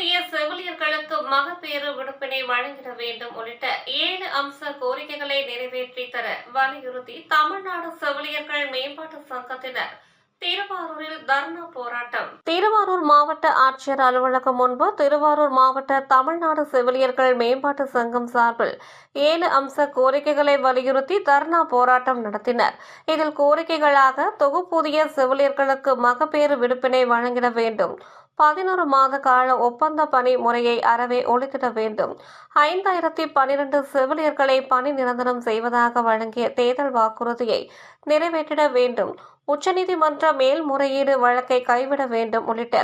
புதிய செவிலியர்களுக்கு மகப்பேறு விடுப்பினை வழங்கிட வேண்டும் உள்ளிட்ட ஏழு அம்ச கோரிக்கைகளை நிறைவேற்றி தர வலியுறுத்தி தமிழ்நாடு செவிலியர்கள் மேம்பாட்டு சங்கத்தினர் திருவாரூரில் தர்ணா போராட்டம். திருவாரூர் மாவட்ட ஆட்சியர் அலுவலகம் முன்பு திருவாரூர் மாவட்ட தமிழ்நாடு செவிலியர்கள் மேம்பாட்டு சங்கம் சார்பில் ஏழு அம்ச கோரிக்கைகளை வலியுறுத்தி தர்ணா போராட்டம் நடத்தினர். இதில் கோரிக்கைகளாக தொகுப்பூதிய செவிலியர்களுக்கு மகப்பேறு விடுப்பினை வழங்கிட வேண்டும். பதினோரு மாத கால ஒப்பந்த பணி முறையை அறவே ஒழித்திட வேண்டும். ஐந்தாயிரத்தி பனிரெண்டு செவிலியர்களை பணி நிரந்தரம் செய்வதாக வழங்கிய தேர்தல் வாக்குறுதியை நிறைவேற்றிட வேண்டும். உச்சநீதிமன்ற மேல்முறையீடு வழக்கை கைவிட வேண்டும் உள்ளிட்ட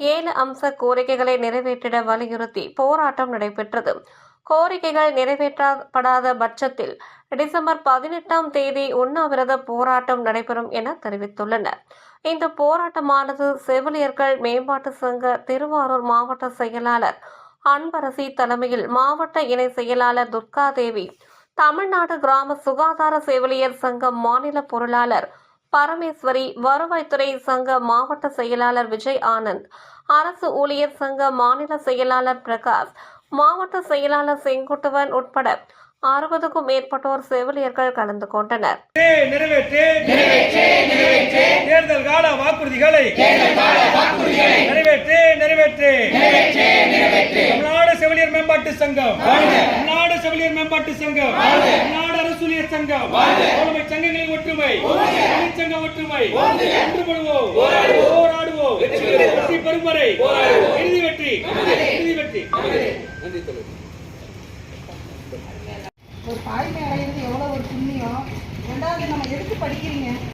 ஏழு அம்ச கோரிக்கைகளை நிறைவேற்றிட வலியுறுத்தி போராட்டம் நடைபெற்றது. கோரிக்கைகள் நிறைவேற்றப்படாத பட்சத்தில் டிசம்பர் பதினெட்டாம் தேதி உண்ணாவிரத போராட்டம் நடைபெறும் என தெரிவித்துள்ளனர். இந்த போராட்டமானது செவிலியர்கள் மேம்பாட்டு சங்க திருவாரூர் மாவட்ட செயலாளர் அன்பரசி தலைமையில் மாவட்ட இணை செயலாளர் துர்காதேவி தமிழ்நாடு கிராம சுகாதார செவிலியர் சங்கம் மாநில பொருளாளர் பரமேஸ்வரி வருவாய்த்துறை சங்க மாவட்ட செயலாளர் விஜய் ஆனந்த் அரசு ஊழியர் சங்க மாநில செயலாளர் பிரகாஷ் மாவட்ட செயலாளர் செங்குட்டுவன் உட்பட அறுபதுக்கும் மேற்பட்டோர் செவிலியர்கள் கலந்து கொண்டனர். நிறைவேற்று. தேர்தல் கால வாக்குறுதிகளை. நிறைவேற்று நிறைவேற்று. தமிழ்நாடு செவிலியர் மேம்பாட்டு சங்கம். தமிழ்நாடு செவிலியர் மேம்பாட்டு சங்கம். தமிழ்நாடு அரசூழியர் சங்கம். தோழமை சங்கங்களின் ஒற்றுமை. தொழிற்சங்க ஒற்றுமை. ஒன்றுபடுவோம். போராடுவோம். வெற்றி பெறும் வரை. வெற்றி. இறுதி வெற்றி ஒரு தாய்மை அடையிறது எவ்வளோ ஒரு புண்ணியம்? ரெண்டாவது நம்ம எதுக்கு படிக்கிறீங்க?